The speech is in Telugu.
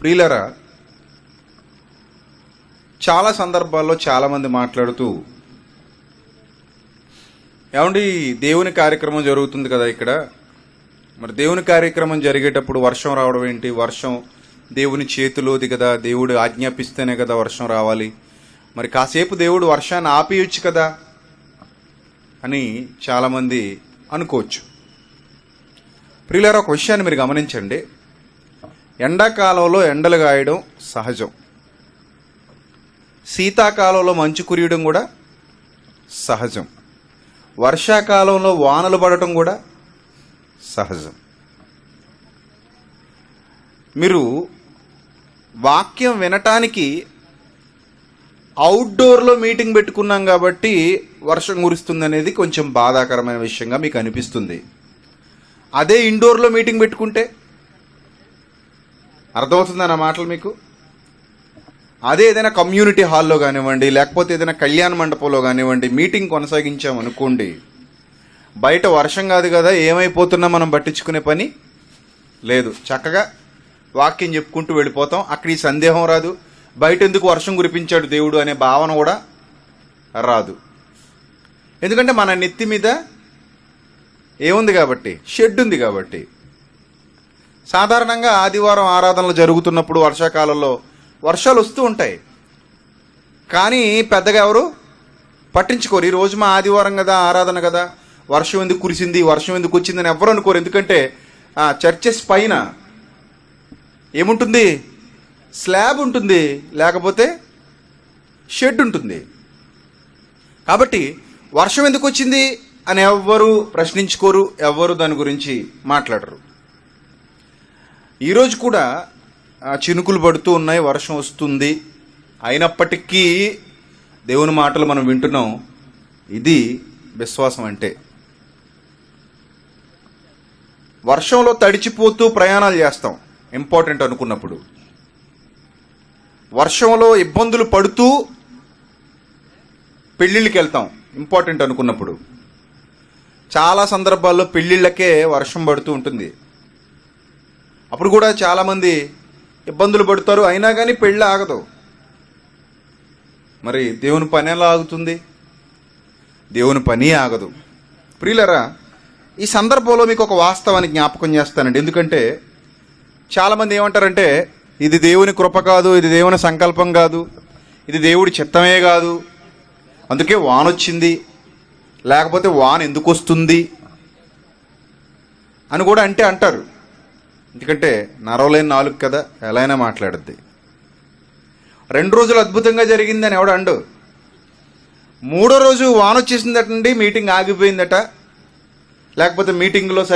ప్రియులరా చాలా సందర్భాల్లో చాలామంది మాట్లాడుతూ ఏమండి దేవుని కార్యక్రమం జరుగుతుంది కదా ఇక్కడ? మరి దేవుని కార్యక్రమం జరిగేటప్పుడు వర్షం రావడం ఏంటి? వర్షం దేవుని చేతిలోది కదా దేవుడు ఆజ్ఞాపిస్తేనే కదా వర్షం రావాలి. మరి కాసేపు దేవుడు వర్షాన్ని ఆపేయచ్చు కదా? అని చాలామంది అనుకోవచ్చు. ప్రియులారా ఒక విషయాన్ని మీరు గమనించండి. ఎండాకాలంలో ఎండలు గాయడం సహజం. శీతాకాలంలో మంచు కురియడం కూడా సహజం. వర్షాకాలంలో వానలు పడటం కూడా సహజం. మీరు వాక్యం వినటానికి అవుట్డోర్లో మీటింగ్ పెట్టుకున్నాం కాబట్టి వర్షం కురుస్తుంది అనేది కొంచెం బాధాకరమైన విషయంగా మీకు అనిపిస్తుంది. అదే ఇండోర్లో మీటింగ్ పెట్టుకుంటే అర్థమవుతుందా నా మాటలు మీకు? అదే ఏదైనా కమ్యూనిటీ హాల్లో కానివ్వండి లేకపోతే ఏదైనా కళ్యాణ మండపంలో కానివ్వండి మీటింగ్ కొనసాగించామనుకోండి బయట వర్షం కాదు కదా ఏమైపోతున్నా మనం పట్టించుకునే పని లేదు. చక్కగా వాక్యం చెప్పుకుంటూ వెళ్ళిపోతాం. అక్కడ ఈ సందేహం రాదు. బయట ఎందుకు వర్షం కురిపించాడు దేవుడు అనే భావన కూడా రాదు. ఎందుకంటే మన నెత్తి మీద ఏముంది కాబట్టి? షెడ్ ఉంది కాబట్టి. సాధారణంగా ఆదివారం ఆరాధనలు జరుగుతున్నప్పుడు వర్షాకాలంలో వర్షాలు వస్తూ ఉంటాయి. కానీ పెద్దగా ఎవరు? పట్టించుకోరు. ఈ రోజు మా ఆదివారం కదా ఆరాధన కదా. వర్షం ఎందుకు కురిసింది వర్షం ఎందుకు వచ్చిందని ఎవరు అనుకోరు. ఎందుకంటే ఆ చర్చెస్ పైన ఏముంటుంది? స్లాబ్ ఉంటుంది. లేకపోతే షెడ్ ఉంటుంది. కాబట్టి వర్షం ఎందుకు వచ్చింది అని ఎవ్వరు ప్రశ్నించుకోరు ఎవ్వరు దాని గురించి మాట్లాడరు. ఈరోజు కూడా చినుకులు పడుతూ ఉన్నాయి వర్షం వస్తుంది. అయినప్పటికీ దేవుని మాటలు మనం వింటున్నాం. ఇది విశ్వాసం అంటే. వర్షంలో తడిచిపోతూ ప్రయాణాలు చేస్తాం. ఇంపార్టెంట్ అనుకున్నప్పుడు. వర్షంలో ఇబ్బందులు పడుతూ పెళ్ళిళ్ళకి వెళ్తాం. ఇంపార్టెంట్ అనుకున్నప్పుడు. చాలా సందర్భాల్లో పెళ్ళిళ్ళకే వర్షం పడుతూ ఉంటుంది. అప్పుడు కూడా చాలామంది ఇబ్బందులు పడతారు. అయినా కానీ పెళ్ళి ఆగదు. మరి దేవుని పని ఎలా ఆగుతుంది? దేవుని పని ఆగదు. ప్రియులరా ఈ సందర్భంలో మీకు ఒక వాస్తవాన్ని జ్ఞాపకం చేస్తానండి. ఎందుకంటే చాలామంది ఏమంటారంటే ఇది దేవుని కృప కాదు ఇది దేవుని సంకల్పం కాదు ఇది దేవుడి చిత్తమే కాదు. అందుకే వాన వచ్చింది లేకపోతే వాన ఎందుకు వస్తుంది? అని కూడా అంటే అంటారు. ఎందుకంటే నరవలేని నాలుగు కదా ఎలా అయినా మాట్లాడుద్ది. రెండు రోజులు అద్భుతంగా జరిగిందని ఎవడు అండు? మూడో రోజు వాన వచ్చేసిందటండి మీటింగ్ ఆగిపోయిందట. లేకపోతే మీటింగ్లో